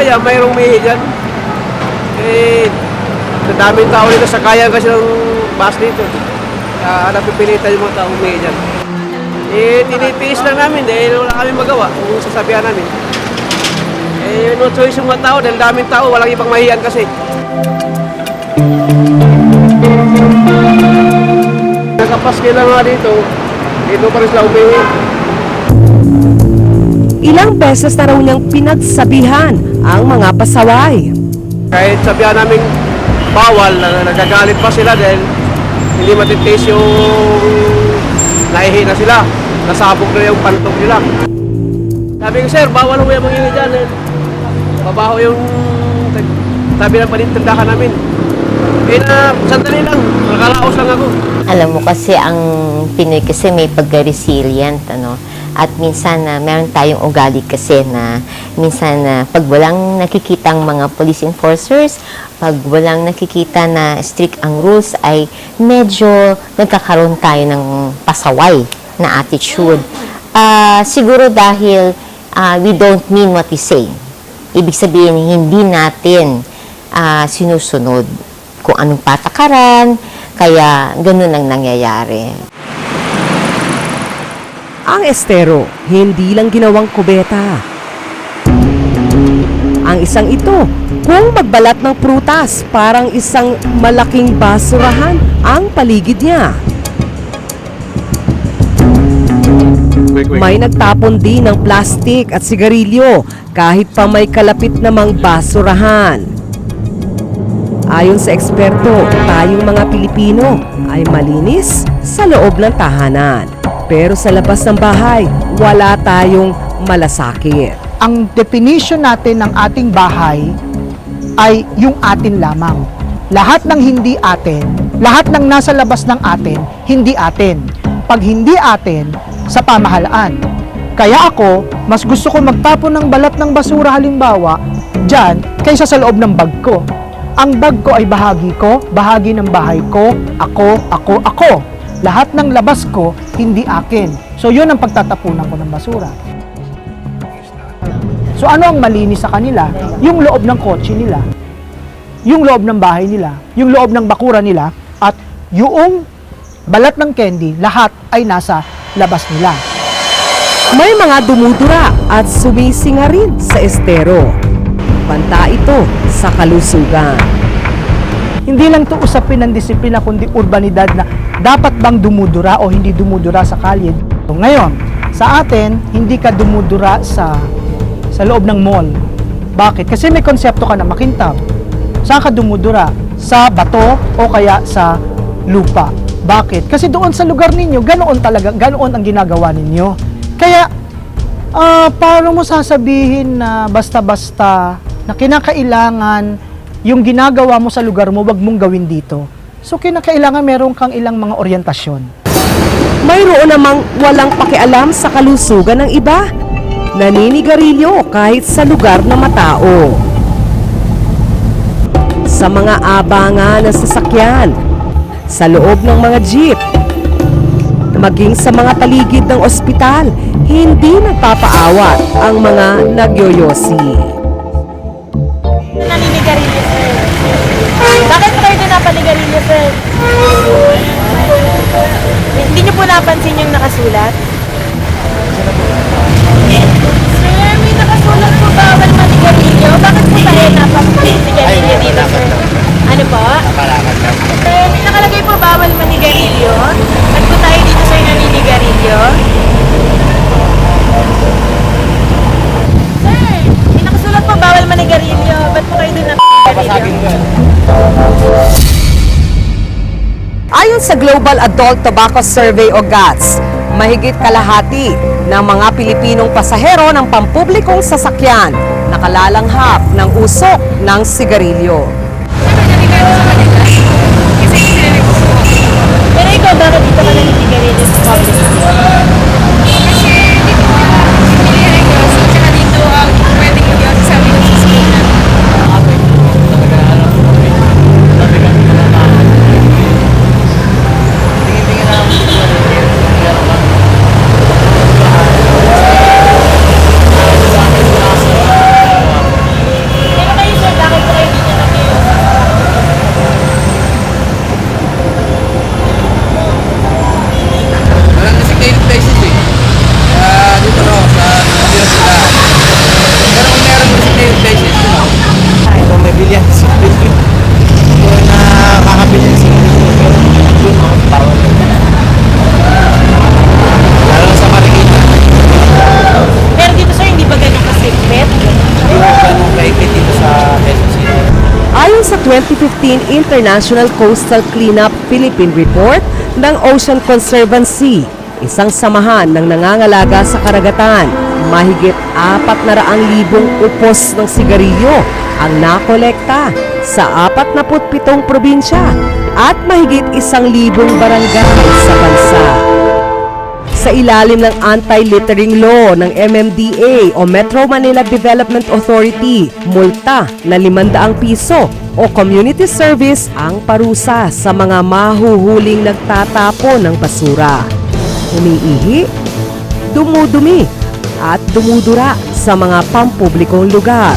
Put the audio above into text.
maya, mayroong may dyan. Eh, sa daming tao dito, sakayan kasi ng bus dito. Kaya napipilitan yung mga tao may dyan. Eh, tinitiis lang namin dahil wala kami magawa kung sasabihan namin. Eh, no choice yung mga tao dahil daming tao, walang ibang mahiyan kasi. Nakapaski lang nga dito, dito pa rin sila umihi. Ilang beses na raw niyang pinagsabihan ang mga pasaway. Kahit sabihan namin bawal, na- nagagalit pa sila dahil hindi matitiis yung nahihina sila. Nasabog na yung pantog nila. Sabi ko, sir, bawal mo yung mangingi dyan. Eh. Babaho yung tabi ng panintindahan namin. Eh na, sandali lang, nakalaos lang ako. Alam mo kasi ang Pinoy kasi may pagka-resilient, ano. At minsan na meron tayong ugali kasi na minsan na pag walang nakikitang mga police enforcers, pag walang nakikita na strict ang rules ay medyo nagkakaroon tayo ng pasaway na attitude. Ah, siguro dahil ah, we don't mean what we say. Ibig sabihin, hindi natin ah, sinusunod kung anong patakaran, kaya ganun ang nangyayari. Ang estero, hindi lang ginawang kubeta. Ang isang ito, kung magbalat ng prutas, parang isang malaking basurahan ang paligid niya. May nagtapon din ng plastik at sigarilyo kahit pa may kalapit namang basurahan. Ayon sa eksperto, tayong mga Pilipino ay malinis sa loob ng tahanan. Pero sa labas ng bahay, wala tayong malasakit. ang definition natin ng ating bahay ay yung atin lamang. Lahat ng hindi atin, lahat ng nasa labas ng atin, hindi atin. Pag hindi atin, sa pamahalaan. Kaya ako, mas gusto ko magtapon ng balat ng basura halimbawa, dyan, kaysa sa loob ng bag ko. Ang bag ko ay bahagi ko, bahagi ng bahay ko, ako, ako, ako. Lahat ng labas ko, hindi akin. So yun ang pagtatapunan ko ng basura. So ano ang malinis sa kanila? Yung loob ng kotse nila, yung loob ng bahay nila, yung loob ng bakura nila, at yung balat ng candy, lahat ay nasa labas nila. May mga dumudura at sumisinga rin sa estero. Banta ito sa kalusugan. Hindi lang to usapin ng disiplina kundi urbanidad na dapat bang dumudura o hindi dumudura sa kalye. So, ngayon, sa atin, hindi ka dumudura sa sa loob ng mall. Bakit? Kasi may konsepto ka na makintab. Saan ka dumudura? Sa bato o kaya sa lupa. Bakit? Kasi doon sa lugar ninyo, ganoon talaga, ganoon ang ginagawa ninyo. Kaya, ah paano mo sasabihin na basta-basta na kinakailangan yung ginagawa mo sa lugar mo, wag mong gawin dito. So, kinakailangan meron kang ilang mga oryentasyon. Mayroon namang walang pakialam sa kalusugan ng iba. Naninigarilyo kahit sa lugar na matao. Sa mga abangan ng sasakyan, sa loob ng mga jeep, maging sa mga paligid ng ospital, hindi nagpapaawat ang mga nagyoyosi. Din napanigarilyo, sir? Hindi niyo po napansin yung nakasulat? Sir, may nakasulat po bawal manigarilyo. Bakit po tayo napanigarilyo dito, sir? Ano po? Sir, may nakalagay po bawal manigarilyo. Ayon sa Global Adult Tobacco Survey o GATS, mahigit kalahati ng mga Pilipinong pasahero ng pampublikong sasakyan nakalalanghap ng usok ng sigarilyo. Pero ikaw, bakit dito ka naninigarilyo sa public? Hindi dito sa. Ayon sa 2015 International Coastal Cleanup Philippine Report ng Ocean Conservancy, isang samahan ng nangangalaga sa karagatan, mahigit 400,000 upos ng sigarilyo ang nakolekta sa 47 probinsya at mahigit 1,000 barangay sa. Sa ilalim ng anti-littering law ng MMDA o Metro Manila Development Authority, multa na 500 piso o community service ang parusa sa mga mahuhuling nagtatapon ng basura. Umiihi, dumudumi at dumudura sa mga pampublikong lugar.